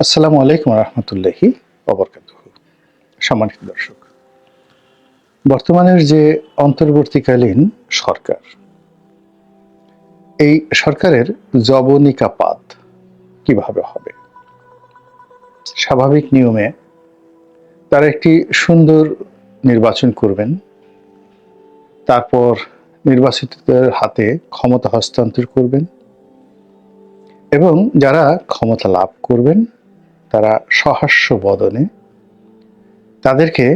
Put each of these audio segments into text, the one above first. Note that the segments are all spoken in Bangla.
আসসালামু আলাইকুম রহমতুল্লাহি অবরকাত সম্মানিত দর্শক, বর্তমানের যে অন্তর্বর্তীকালীন সরকার, এই সরকারের জবনিকাপাত কীভাবে হবে? স্বাভাবিক নিয়মে তারা একটি সুন্দর নির্বাচন করবেন, তারপর নির্বাচিতদের হাতে ক্ষমতা হস্তান্তর করবেন এবং যারা ক্ষমতা লাভ করবেন তারা সহাস্য বদনে তাদেরকে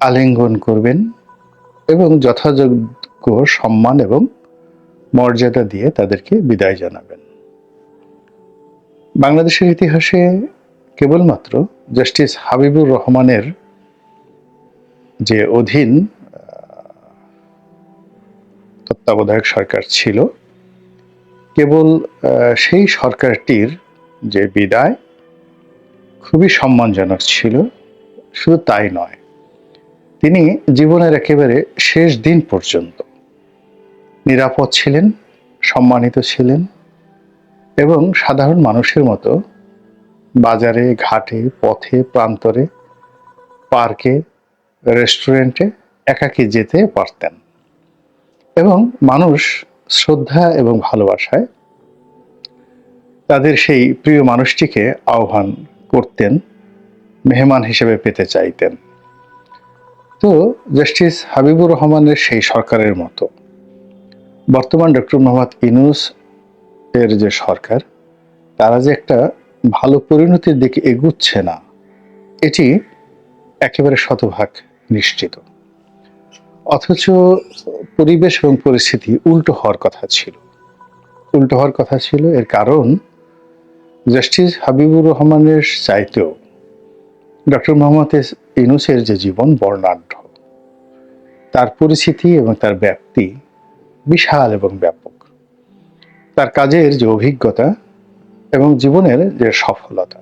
আলিঙ্গন করবেন এবং যথাযোগ্য সম্মান এবং মর্যাদা দিয়ে তাদেরকে বিদায় জানাবেন। বাংলাদেশের ইতিহাসে কেবলমাত্র জাস্টিস হাবিবুর রহমানের যে অধীন তত্ত্বাবধায়ক সরকার ছিল, কেবল সেই সরকারটির যে বিদায় খুবই সম্মানজনক ছিল, শুধু তাই নয়, তিনি জীবনের একেবারে শেষ দিন পর্যন্ত নিরাপদ ছিলেন, সম্মানিত ছিলেন এবং সাধারণ মানুষের মতো বাজারে, ঘাটে, পথে, প্রান্তরে, পার্কে, রেস্টুরেন্টে একাকী যেতে পারতেন এবং মানুষ শ্রদ্ধা এবং ভালোবাসায় তাদের সেই প্রিয় মানুষটিকে আহ্বান করতেন, মেহমান হিসেবে পেতে চাইতেন। তো জাস্টিস হাবিবুর রহমানের সেই সরকারের মতো। বর্তমান ডক্টর মোহাম্মদ ইনুস এর যে সরকার, তারা যে একটা ভালো পরিণতির দিকে এগুচ্ছে না, এটি একেবারে শতভাগ নিশ্চিত। অথচ পরিবেশ এবং পরিস্থিতি উল্টো হওয়ার কথা ছিল। উল্টো হওয়ার কথা ছিল এর কারণ জাস্টিস হাবিবুর রহমানের চাইতেও ডক্টর মোহাম্মদ ইউনুসের যে জীবন বর্ণাঢ্য, তার পরিচিতি এবং তার ব্যাপ্তি বিশাল এবং ব্যাপক। তার কাজের যে অভিজ্ঞতা এবং জীবনের যে সফলতা,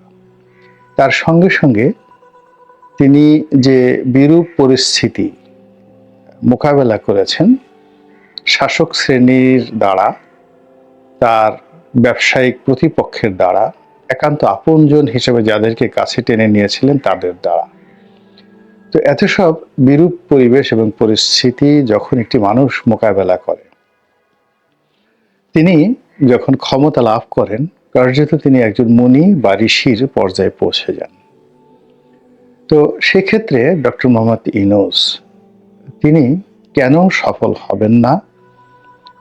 তার সঙ্গে সঙ্গে তিনি যে বিরূপ পরিস্থিতি মোকাবেলা করেছেন, শাসক শ্রেণির দ্বারা তার ব্যবসায়িক প্রতিপক্ষের দ্বারা একান্ত আপনজন হিসেবে যাদেরকে কাছে টেনে নিয়েছিলেন তাদের দ্বারা। তো এত সব বিরূপ পরিবেশ এবং পরিস্থিতি যখন একটি মানুষ মোকাবেলা করে, তিনি যখন ক্ষমতা লাভ করেন, কার্যত তিনি একজন মুনি বা ঋষির পর্যায়ে পৌঁছে যান। তো সেক্ষেত্রে ডক্টর মোহাম্মদ ইনোস তিনি কেন সফল হবেন না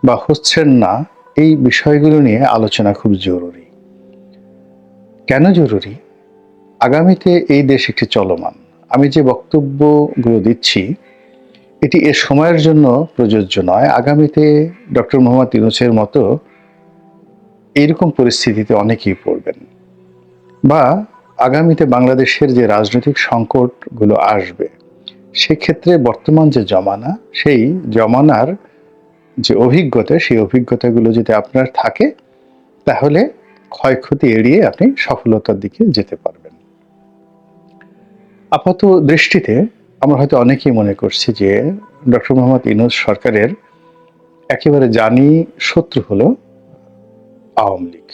বা হচ্ছেন না এই বিষয়গুলো নিয়ে আলোচনা খুব জরুরি। কেন জরুরি? আগামীতে এই দেশ একটি চলমান। আমি যে বক্তব্যগুলো দিচ্ছি, এটি এ সময়ের জন্য প্রযোজ্য নয়। আগামীতে ডক্টর মোহাম্মদ ইউনুসের মতো এইরকম পরিস্থিতিতে অনেকেই পড়বেন। বা আগামীতে বাংলাদেশের যে রাজনৈতিক সংকটগুলো আসবে, সেক্ষেত্রে বর্তমান যে জমানা, সেই জমানার যে অভিজ্ঞতা, সেই অভিজ্ঞতাগুলো যদি আপনার থাকে, তাহলে ক্ষয়ক্ষতি এড়িয়ে আপনি সফলতার দিকে যেতে পারবেন। আপাত দৃষ্টিতে আমরা হয়তো অনেকেই মনে করছি যে ডক্টর মোহাম্মদ ইনুস সরকারের একেবারে জানি শত্রু হলো আওয়ামী লীগ।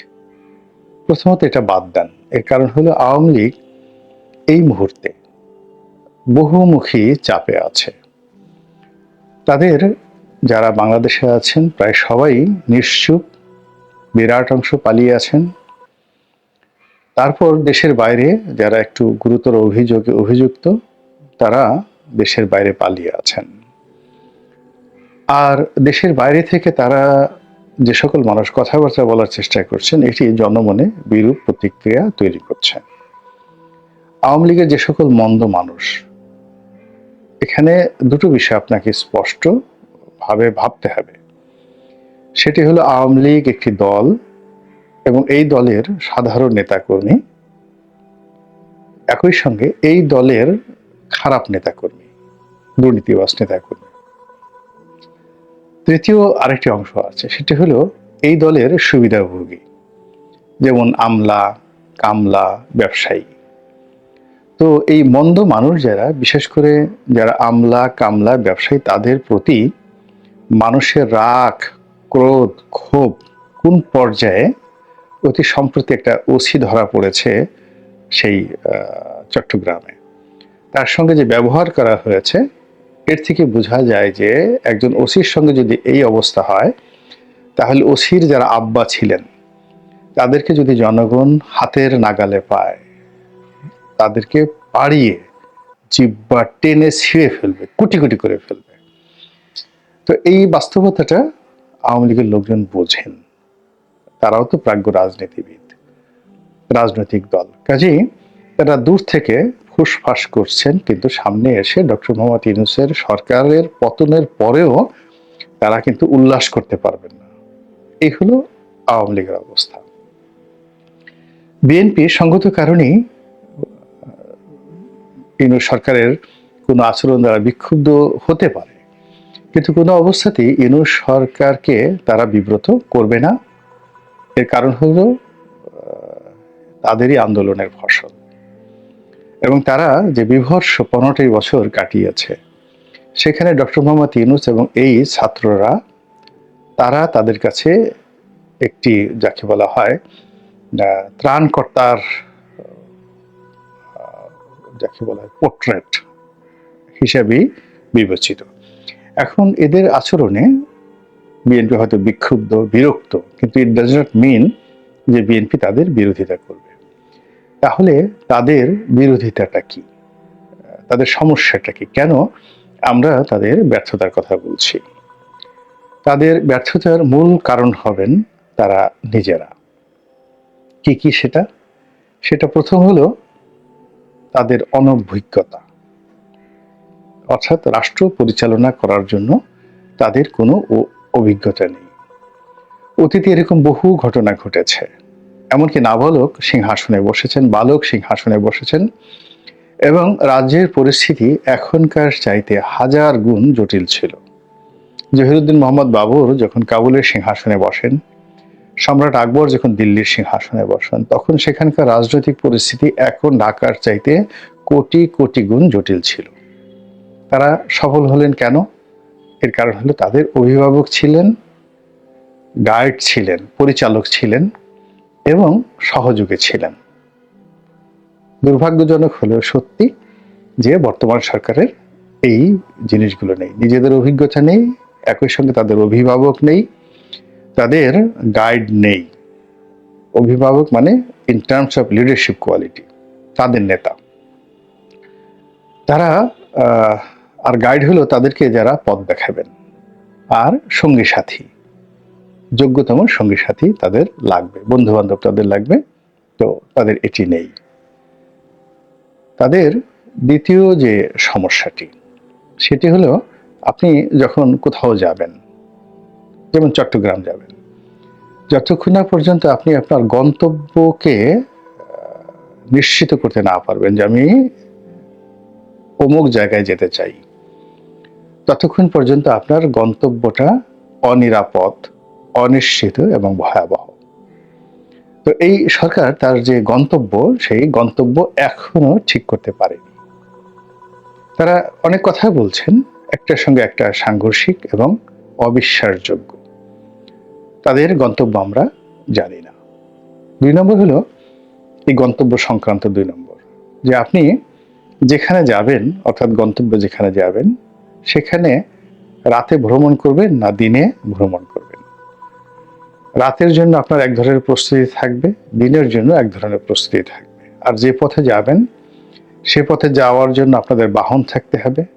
প্রথমত এটা বাদ দেন। এর কারণ হলো আওয়ামী লীগ এই মুহূর্তে বহুমুখী চাপে আছে। তাদের যারা বাংলাদেশে আছেন, প্রায় সবাই নিশ্চুপ বিরাট অংশ পালিয়ে আছেন। তারপর দেশের বাইরে যারা একটু গুরুতর অভিযোগে অভিযুক্ত, তারা দেশের বাইরে পালিয়ে আছেন। আর দেশের বাইরে থেকে তারা যে সকল মানুষ কথাবার্তা বলার চেষ্টা করছেন, এটি জনমনে বিরূপ প্রতিক্রিয়া তৈরি করছে। আওয়ামী লীগের যে সকল মন্দ মানুষ, এখানে দুটো বিষয় আপনাকে স্পষ্ট ভাবে ভাবতে হবে। সেটি হলো আওয়ামী লীগ একটি দল এবং এই দলের সাধারণ নেতাকর্মী, একই সঙ্গে এই দলের খারাপ নেতাকর্মী দুর্নীতিবাস নেতাকর্মী। তৃতীয় আরেকটি অংশ আছে, সেটি হলো এই দলের সুবিধাভোগী, যেমন আমলা, কামলা, ব্যবসায়ী। তো এই মন্দ মানুষ যারা, বিশেষ করে যারা আমলা, কামলা, ব্যবসায়ী, তাদের প্রতি মানুষের রাগ, ক্রোধ, ক্ষোভ কোন পর্যায়ে অতি সম্প্রতি একটা ওসি ধরা পড়েছে সেই চট্টগ্রামে? তার সঙ্গে যে ব্যবহার করা হয়েছে, এর থেকে বোঝা যায় যে একজন ওসির সঙ্গে যদি এই অবস্থা হয়, তাহলে ওসির যারা আব্বা ছিলেন, তাদেরকে যদি জনগণ হাতের নাগালে পায়, তাদেরকে পাড়িয়ে জিব্বা টেনে ছিঁড়ে ফেলবে কুটি কুটি করে ফেলবে। তো এই বাস্তবতাটা আওয়ামী লীগের লোকজন বোঝেন। তারাও তো প্রাজ্ঞ রাজনীতিবিদ, রাজনৈতিক দল। কাজেই তারা দূর থেকে ফুসফাস করছেন, কিন্তু সামনে এসে ডক্টর মোহাম্মদ ইউনুসের সরকারের পতনের পরেও তারা কিন্তু উল্লাস করতে পারবেন না। এই হলো আওয়ামী লীগের অবস্থা। বিএনপি সঙ্গত কারণেই ইউনুস সরকারের কোনো আচরণ দ্বারা বিক্ষুব্ধ হতে পারে। কিন্তু কোনো অবস্থাতেই ইউনুস সরকারকে তারা বিব্রত করবে না। এর কারণ হলো তাদেরই আন্দোলনের ফসল। এবং তারা যে বিভর্ষ পনেরোটি বছর কাটিয়েছে, সেখানে ডক্টর মোহাম্মদ ইউনুস এবং এই ছাত্ররা, তারা তাদের কাছে একটি, যাকে বলা হয় ত্রাণকর্তার যাকে বলা হয়, পোর্ট্রেট হিসেবেই বিবেচিত। এখন এদের আচরণে বিএনপি হয়তো বিক্ষুব্ধ, বিরক্ত, কিন্তু ইট ডাজ নট মিন যে বিএনপি তাদের বিরোধিতা করবে। তাহলে তাদের বিরোধিতাটা কি? তাদের সমস্যাটা কি? কেন আমরা তাদের ব্যর্থতার কথা বলছি? তাদের ব্যর্থতার মূল কারণ হবেন তারা নিজেরা। কি কি সেটা? সেটা প্রথম হলো তাদের অনভিজ্ঞতা। অর্থাৎ রাষ্ট্র পরিচালনা করার জন্য তাদের কোনো অভিজ্ঞতা নেই। অতীতে এরকম বহু ঘটনা ঘটেছে। এমনকি নাবালক সিংহাসনে বসেছেন, বালক সিংহাসনে বসেছেন এবং রাজ্যের পরিস্থিতি এখনকার চাইতে হাজার গুণ জটিল ছিল। জহিরুদ্দিন মোহাম্মদ বাবর যখন কাবুলের সিংহাসনে বসেন, সম্রাট আকবর যখন দিল্লির সিংহাসনে বসেন, তখন সেখানকার রাজনৈতিক পরিস্থিতি এখন ঢাকার চাইতে কোটি কোটি গুণ জটিল ছিল। তারা সফল হলেন কেন? এর কারণ হলো তাদের অভিভাবক ছিলেন, গাইড ছিলেন, পরিচালক ছিলেন এবং সহযোগী ছিলেন। দুর্ভাগ্যজনক হলেও সত্যি যে বর্তমান সরকারের এই জিনিসগুলো নেই। নিজেদের অভিজ্ঞতা নেই, একই সঙ্গে তাদের অভিভাবক নেই, তাদের গাইড নেই। অভিভাবক মানে in terms of leadership quality তাদের নেতা। তারা আর গাইড হলো তাদেরকে যারা পথ দেখাবেন। আর সঙ্গী সাথী, যোগ্যতম সঙ্গী সাথী তাদের লাগবে বন্ধু বান্ধব তাদের লাগবে, তো তাদের এটি নেই। তাদের দ্বিতীয় যে সমস্যাটি, সেটি হলো আপনি যখন কোথাও যাবেন, যেমন চট্টগ্রাম যাবেন, যতক্ষণ না পর্যন্ত আপনি আপনার গন্তব্যকে নিশ্চিত করতে না পারবেন যে আমি অমুক জায়গায় যেতে চাই ততক্ষণ পর্যন্ত আপনার গন্তব্যটা অনিরাপদ, অনিশ্চিত এবং ভয়াবহ। তো এই সরকার তার যে গন্তব্য, সেই গন্তব্য এখনও ঠিক করতে পারেনি। তারা অনেক কথা বলছেন, একটার সঙ্গে একটা সাংঘর্ষিক এবং অবিশ্বাসযোগ্য। তাদের গন্তব্য আমরা জানি না। দুই নম্বর হলো, এই গন্তব্য সংক্রান্ত দুই নম্বর। যে আপনি যেখানে যাবেন, অর্থাৎ গন্তব্য যেখানে যাবেন সেখানে রাতে ভ্রমণ করবেন না দিনে ভ্রমণ করবেন? রাতের জন্য আপনার এক ধরনের প্রস্তুতি থাকবে, দিনের জন্য এক ধরনের প্রস্তুতি থাকবে। আর যে পথে যাবেন, সে পথে যাওয়ার জন্য আপনাদের বাহন থাকতে হবে।